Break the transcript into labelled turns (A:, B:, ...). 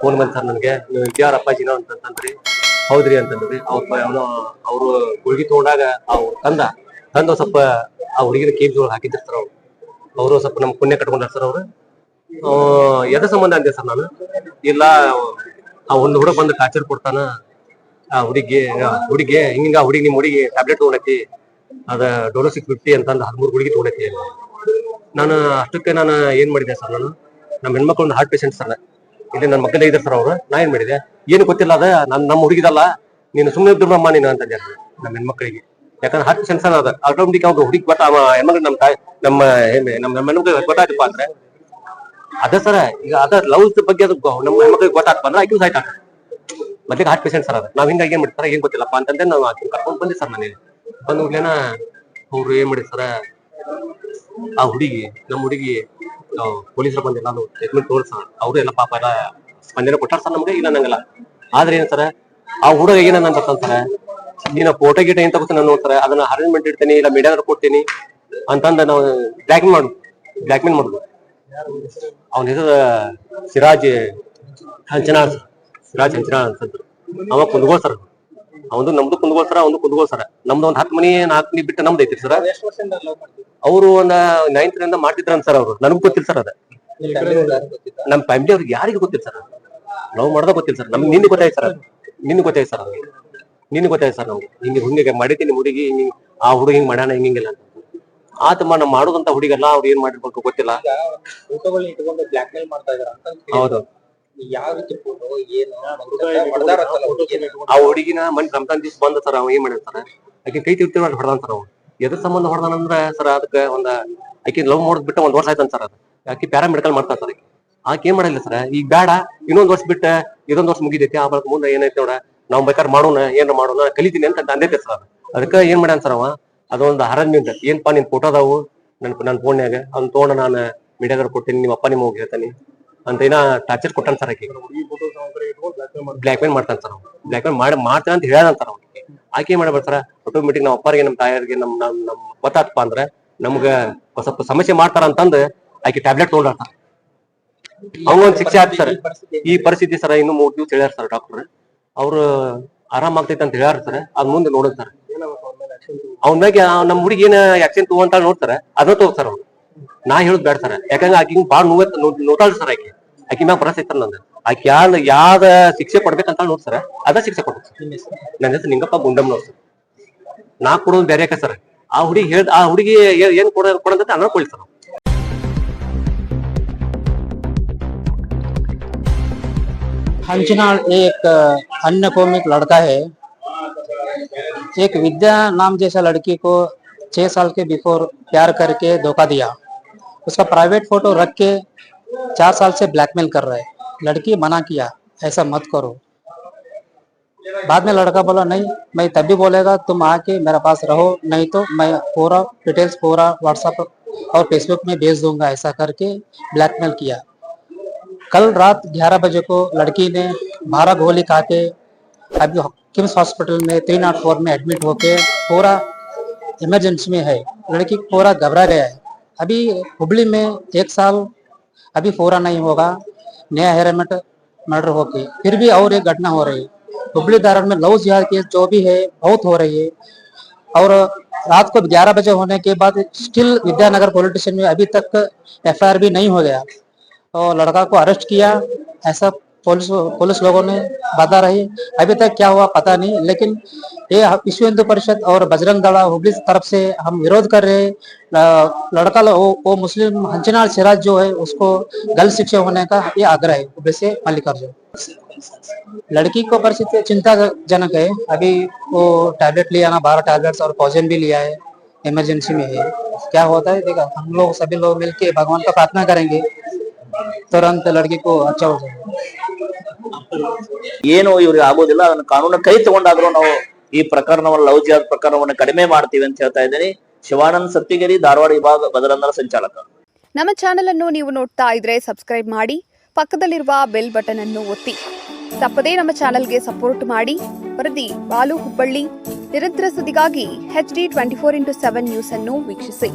A: Phone ಬಂದ್ sir ನನಗೆ, ನೀವು ವಿದ್ಯಾರ ಅಪ್ಪಾಜಿನ ಅಂತಂದ್ರಿ. ಹೌದ್ರಿ, ಅಂತಂದ್ರಿ. ಅವ್ರ ಅವನು ಅವರು ಗುಳ್ಗಿ ತಗೊಂಡಾಗ ಅವ್ರು ತಂದ ತಂದ ಸ್ವಲ್ಪ ಆ ಹುಡುಗಿನ ಕೇಜ್ ಒಳಗೆ ಹಾಕಿದ್ರು ಅವ್ರು. ಅವರು ಸ್ವಲ್ಪ ನಮ್ಮ ಪುಣ್ಯ ಕಟ್ಕೊಂಡಾರ ಸರ್ ಅವ್ರು. ಎದ ಸಂಬಂಧ ಅಂದೆ ಸರ್ ನಾನು. ಇಲ್ಲ, ಆ ಒಂದು ಹುಡುಗ ಬಂದು ಟಾರ್ಚರ್ ಕೊಡ್ತಾನ. ಆ ಹುಡುಗಿ ಹುಡುಗಿ ಹಿಂಗ ಹುಡುಗಿ ನಿಮ್ಮ ಹುಡುಗಿ ಟ್ಯಾಬ್ಲೆಟ್ ತಗೊಂಡೈತಿ. ಅದ ಡೋಲೋ ಸಿಕ್ಸ್ ಫಿಫ್ಟಿ ಅಂತಂದು ಹದಿಮೂರು ಹುಡುಗಿ ತಗೊಂಡೈತಿ. ನಾನು ಅಷ್ಟಕ್ಕೆ ನಾನು ಏನು ಮಾಡಿದೆ ಸರ್ ನಾನು? ನಮ್ಮ ಹೆಣ್ಮಕ್ಳು ಒಂದು ಹಾರ್ಟ್ ಪೇಷಂಟ್ ಸರ್ ಇಲ್ಲಿ ನನ್ನ ಮಕ್ಕಳೇ ಇದ್ದಾರೆ ಸರ್ ಅವರು. ನಾ ಏನ್ ಮಾಡಿದೆ? ಏನು ಗೊತ್ತಿಲ್ಲ, ಅದ ನನ್ ನಮ್ಮ ಹುಡುಗಿದಲ್ಲ. ನೀನು ಸುಮ್ಮನೆ ಇದ್ರಮ್ಮ ನೀನು ಅಂತ ನಮ್ಮ ಹೆಣ್ಮಕ್ಳಿಗೆ. ಯಾಕಂದ್ರೆ ಹತ್ತು ಪೇಷಂಟ್ ಸರ್ ಅದ. ಆಟೋಮೆಟಿಕ್ ಅವ್ರು ಹುಡುಗಿ ಗೊತ್ತ? ಹೆಣ್ಮಕ್ಳು ನಮ್ಮ ತಾಯಿ ನಮ್ಮ ಹೆಮ್ಮೆ ನಮ್ಮ ಹೆಣ್ಮಕ್ಳಿಗೆ ಗೊತ್ತಾಯ್ತಪ್ಪ ಅಂದ್ರೆ. ಅದ ಸರ್, ಈಗ ಅದ ಲವ್ ಬಗ್ಗೆ ಅದು ನಮ್ಮ ಹೆಣ್ಮಕ್ಳಿಗೆ ಗೊತ್ತಾಗ್ತಪ್ಪ ಅಂದ್ರೆ ಆಕಿನ ಆಯ್ತಾ? ಮೊದಲಿಗೆ ಹಾರ್ಟ್ ಪೇಷಂಟ್ ಸರ್ ಅದ. ನಾವ್ ಹಿಂಗಾಗಿ ಏನ್ ಮಾಡ್ತಾರ ಏನ್ ಗೊತ್ತಿಲ್ಲಪ್ಪ ಅಂತಂದ್ರೆ ನಾವು ಆಕಿನ ಕರ್ಕೊಂಡ್ ಬಂದೆ ಸರ್ ಮನೇಲಿ. ಬಂದ ಅವ್ರು ಏನ್ ಮಾಡಿ ಸರ? ಆ ಹುಡುಗಿ, ನಮ್ಮ ಹುಡುಗಿ ಪೊಲೀಸರು ಬಂದು ಎಲ್ಲಾನು ಟ್ರೀಟ್ಮೆಂಟ್ ತೋರ್ಸ. ಅವರು ಎಲ್ಲ ಪಾಪ ಎಲ್ಲ ಸ್ಪಂದನೆ ಕೊಟ್ಟಾರ ಸರ್ ನಮ್ಗೆ? ಇಲ್ಲ ನಂಗಲ್ಲ. ಆದ್ರೆ ಏನ್ ಸರ್? ಆ ಹುಡುಗ ಏನನ್ನ ಅಂತಾರ ನೀನ ಫೋಟೋ ಗೀಟ ಏನ್ ನಾನು ನೋಡ್ತಾರ ಅದನ್ನ ಅರೇಂಜ್ಮೆಂಟ್ ಇಡ್ತೀನಿ, ಇಲ್ಲ ಮೀಡಿಯಾದ ಕೊಡ್ತೀನಿ ಅಂತಂದ ನಾವು ಬ್ಲಾಕ್ ಮಾಡು. ಬ್ಲಾಕ್ ಮೇಲ್ ಮಾಡುದು. ಅವನ ಹೆಸರು ಸಿರಾಜ್ ಹಂಚನಾ ಸರ್. ಸಿರಾಜ್ ಹಂಚನಾ ಅಂತಂದ್ರು ಅವ ಕುಂದಗೋಳ್ ಸರ್ ಅವಂದು ನಮ್ದು ಕುಂದಗೋಳ್ ಸರ ಅವಂದು ಕುಂದಗೋಳ್ ಸರ. ನಮ್ದು ಒಂದ್ ಹತ್ತು ಮನಿ ನಾಲ್ಕು ಮನಿ ಬಿಟ್ಟು ನಮ್ದು ಐತ್ರಿ ಸರ್. ಅವರು ಒಂದ್ ನೈನ್ತ್ ರಿಂದ ಮಾಡ್ತಿದ್ರಂತ ಸರ್ ಅವ್ರು. ನನಗೂ ಗೊತ್ತಿಲ್ಲ ಸರ್ ಅದ. ನಮ್ ಫ್ಯಾಮಿಲಿ ಅವ್ರಿಗೆ ಯಾರಿಗೂ ಗೊತ್ತಿಲ್ಲ ಸರ್ ನಾವು ಮಾಡೋದ ಗೊತ್ತಿಲ್ಲ ಸರ್. ನಮ್ಗೆ ನಿನ್ನೆ ಗೊತ್ತಾಯ್ತು ಸರ್ ನಿನ್ನೆ ಗೊತ್ತಾಯ್ತು ಸರ್ ಅವ್ರಿಗೆ ನಿನ್ನೆ ಗೊತ್ತಾಯ್ತು ಸರ್ ನಮ್ಗೆ. ಹಿಂಗೆ ಹುಂಗೆ ಮಾಡಿದ್ದೀನಿ ಹುಡುಗಿ ಹಿಂಗೆ ಆ ಹುಡುಗಿ ಹಿಂಗ್ ಮಾಡ್ಯಾನ ಹಿಂಗಿಲ್ಲ ಅಂತ. ಆತಮ್ಮ ಮಾಡುದಂತ ಮಾಡೋದಂತ ಹುಡುಗಲ್ಲ ಅವ್ರು ಏನ್ ಮಾಡಿರ್ಬೇಕು ಗೊತ್ತಿಲ್ಲ. ಹೌದು.
B: ಯಾವ ರೀತಿ ಫೋಟೋ ಏನು
A: ಆ ಹುಡುಗಿನ ಮನ್ ರಂಜಾನ್ ದಿವ್ಸ ಬಂದ ಸರ್ ಅವ್ ಏನ್ ಮಾಡಿರ್ತಾರ ಸರ್ ಆಕೆ ಕೈ ತಿರ್ತಿ ಮಾಡಿ ಹೊಡೆದಂತಾರ ಸರ್ ಅವ. ಎದ್ರ ಸಂಬಂಧ ಹೊಡೆದಾನಂದ್ರ ಸರ್ ಅದಕ್ಕೆ ಒಂದ ಆಕಿ ಲವ್ ಮಾಡೋದ್ ಬಿಟ್ಟ ಒಂದ್ ವರ್ಷ ಆಯ್ತಂತ ಸರ್ ಅದು. ಪ್ಯಾರಾ ಪ್ಯಾರಾಮೆಡಿಕಲ್ ಮಾಡ್ತಾರ ಸರ್ ಆಕಿ. ಆಕೆ ಏನ್ ಮಾಡಿಲ್ಲ ಸರ್? ಈಗ ಬೇಡ ಇನ್ನೊಂದ್ ವರ್ಷ ಬಿಟ್ಟ ಇದೊಂದ್ ವರ್ಷ ಮುಗಿದೈತಿ ಆ ಬಳಿಕ ಮುಂದೆ ಏನೈತಿ ನೋಡ ನಾವ್ ಬೇಕಾದ್ರೆ ಮಾಡೋಣ ಏನ್ ಮಾಡೋಣ ಕಲಿತೀನಿ ಅಂತ ಅಂದೈತೆ ಸರ್ ಅದಕ್ಕೆ ಏನ್ ಮಾಡ್ಯಾನ ಸರ್ ಅವ? ಅದೊಂದು ಹರಣ್ಯದ ಏನ್ಪಾ ನಿನ್ ಫೋಟೋ ಅದಾವು? ನನ್ ನನ್ ಫೋನ್ಯಾಗ ಅವ್ನ ತಗೊಂಡ ನಾನು ಮೀಡಿಯಾದಾಗ ಕೊಡ್ತೀನಿ ನಿಮ್ಮ ಅಪ್ಪ ನಿಮ್ಮ ಹೋಗಿ ಹೇಳ್ತಾನೆ. ಅಂತ ಏನ ಟಾರ್ಚರ್ ಕೊಟ್ಟಾನ ಸರ್ ಆಕೆ. ಬ್ಲಾಕ್ ಮೇಲ್ ಮಾಡ್ತಾನೆ ಸರ್ ಬ್ಲಾಕ್ ಮೇಲ್ ಮಾಡಿ, ಮಾಡ್ತಾನೆ ಅಂತ ಹೇಳ್ಯಾನ ಸರ್ ಅವ್ನಿಗೆ ಆಕೆ. ಏನ್ ಮಾಡ್ಬೇಡ ಸರ್ ಆಟೋಮೆಟಿಕ್ ನಮ್ಮ ಅಪ್ಪಾರಿಗೆ, ನಮ್ಮ ತಾಯರಿಗೆ ನಮ್ ನಮ್ ನಮ್ ಗೊತ್ತಾತ್ಪ ಅಂದ್ರೆ ನಮ್ಗ ಸ್ವಲ್ಪ ಸಮಸ್ಯೆ ಮಾಡ್ತಾರ ಅಂತಂದ್ ಆಕೆ ಟ್ಯಾಬ್ಲೆಟ್ ತಗೊಂಡಾರ ಅವಂಗೊಂದ್ ಶಿಕ್ಷೆ ಆಯ್ತು ಸರ್
B: ಈ ಪರಿಸ್ಥಿತಿ
A: ಸರ ಇನ್ನು ಮೂರ್ ದಿವಸ ಹೇಳ್ಯಾರ ಸರ್ ಡಾಕ್ಟರ್ ಅವ್ರು ಆರಾಮ್ ಆಗ್ತೈತೆ ಅಂತ ಹೇಳ್ಯಾರ ಸರ್ ಅದ್ ಮುಂದೆ ನೋಡೋದ್ ಸರ್ ಅವ್ನ ಮ್ಯಾಗೆ ನಮ್ ಹುಡುಗಿ ಏನ ಆಕ್ಷನ್ ತಗೊಂತ ನೋಡ್ತಾರ ಅದನ್ನ ತಗೋತಾರ ಅವ್ರು ನಾ ಹೇಳುದ್ ಬೇಡ ಸರ್ ಯಾಕಂದ್ರೆ ಆಕಿ ಬಾಳ ನೋವ ನೋತಾಳ ಸರ್ ಆಕಿ. ಆಕಿ ಮ್ಯಾಗ ಭರವಸೆ ಐತಲ್ಲ ನಂದು ಆಕಿ ಯಾವ್ದ ಯಾವ್ದ ಶಿಕ್ಷೆ ಕೊಡ್ಬೇಕಂತ ನೋಡ್ ಸರ್ ಅದ ಶಿಕ್ಷೆ ಕೊಡ್ಬೇಕು
B: ನಿಮ್ಮ ಹೆಸರು?
A: ನನ್ನ ಹೆಸರು ನಿಂಗಪ್ಪ ಗುಂಡಮ್ನವ್ರು ಸರ್ ನಾ ಕೊಡೋದು ಬೇರೆ ಸರ್ ಆ ಹುಡುಗಿ ಹೇಳ್ ಆ ಹುಡುಗಿ ಏ- ಏನ್ ಕೊಡ ಕೊಡಂತ ಅನ್ನ ಕೊಡಿ ಸರ್
C: हंचनाल एक अन्य कॉमिक लड़का है एक विद्या नाम जैसा लड़की को छह साल के बिफोर प्यार करके धोखा दिया उसका प्राइवेट फोटो रख के चार साल से ब्लैकमेल कर रहा है। लड़की मना किया, ऐसा मत करो। बाद में लड़का बोला, नहीं, मैं तब भी बोलेगा, तुम आके मेरे पास रहो, नहीं तो मैं पूरा डिटेल्स पूरा व्हाट्सएप और फेसबुक में भेज दूँगा, ऐसा करके ब्लैकमेल किया। कल रात 11 बजे को लड़की ने बारह गोली खा के अभी किम्स हॉस्पिटल में थ्री नॉट फोर में एडमिट होके पूरा इमरजेंसी में है। लड़की पूरा घबरा गया है। अभी हुबली में एक साल अभी पूरा नहीं होगा, नया हेरमेट मर्डर होके। फिर भी और एक घटना हो रही है। हुबली धारण में लव जिहाद केस जो भी है, बहुत हो रही है। और रात को 11 बजे होने के बाद स्टिल विद्यानगर पुलिस स्टेशन में अभी तक एफआईआर भी नहीं हो गया। तो लड़का को अरेस्ट किया, ऐसा पुलिस पुलिस लोगों ने बता रही अभी तक क्या हुआ पता नहीं लेकिन ये विश्व हिंदू परिषद और बजरंग दल हुबली तरफ़ से हम विरोध कर रहे लड़का लो- वो, मुस्लिम हंचनाल सिराज जो है उसको गलत शिक्षा होने का ये आग्रह है से मल्लिकार्जुन। लड़की को परिस्थिति चिंताजनक है अभी वो टैबलेट लिया ना बारह टैबलेट्स और पॉजन भी लिया है इमरजेंसी में है। क्या होता है देखा हम लोग सभी लोग मिलके भगवान का प्रार्थना करेंगे तुरंत लड़की को अच्छा हो जाए
D: ಏನು ಇವ್ರಿಗೆ ಆಗೋದಿಲ್ಲ, ಅದನ್ನ ಕಾನೂನು ಕೈ ತಗೊಂಡಾದ್ರೂ ನಾವು ಈ ಪ್ರಕರಣವನ್ನು ಲವ್ ಜಿಹಾದ್ ಪ್ರಕರಣವನ್ನು ಕಡಿಮೆ ಮಾಡ್ತೀವಿ ಅಂತ ಹೇಳ್ತಾ ಇದ್ದೀನಿ. ಶಿವಾನಂದ್ ಸತ್ತಿಗಿರಿ, ಧಾರವಾಡ ವಿಭಾಗ ಬದರಂದರ ಸಂಚಾಲಕ.
E: ನಮ್ಮ ಚಾನೆಲ್ ಅನ್ನು ನೀವು ನೋಡ್ತಾ ಇದ್ರೆ ಸಬ್ಸ್ಕ್ರೈಬ್ ಮಾಡಿ, ಪಕ್ಕದಲ್ಲಿರುವ ಬೆಲ್ ಬಟನ್ ಅನ್ನು ಒತ್ತಿ. ತಪ್ಪದೇ ನಮ್ಮ ಚಾನೆಲ್ಗೆ ಸಪೋರ್ಟ್ ಮಾಡಿ. ವರದಿ ಬಾಲು ಹುಬ್ಬಳ್ಳಿ. ನಿರಂತರ ಸುದ್ದಿಗಾಗಿ H D twenty four into seven news ಅನ್ನು ವೀಕ್ಷಿಸಿ.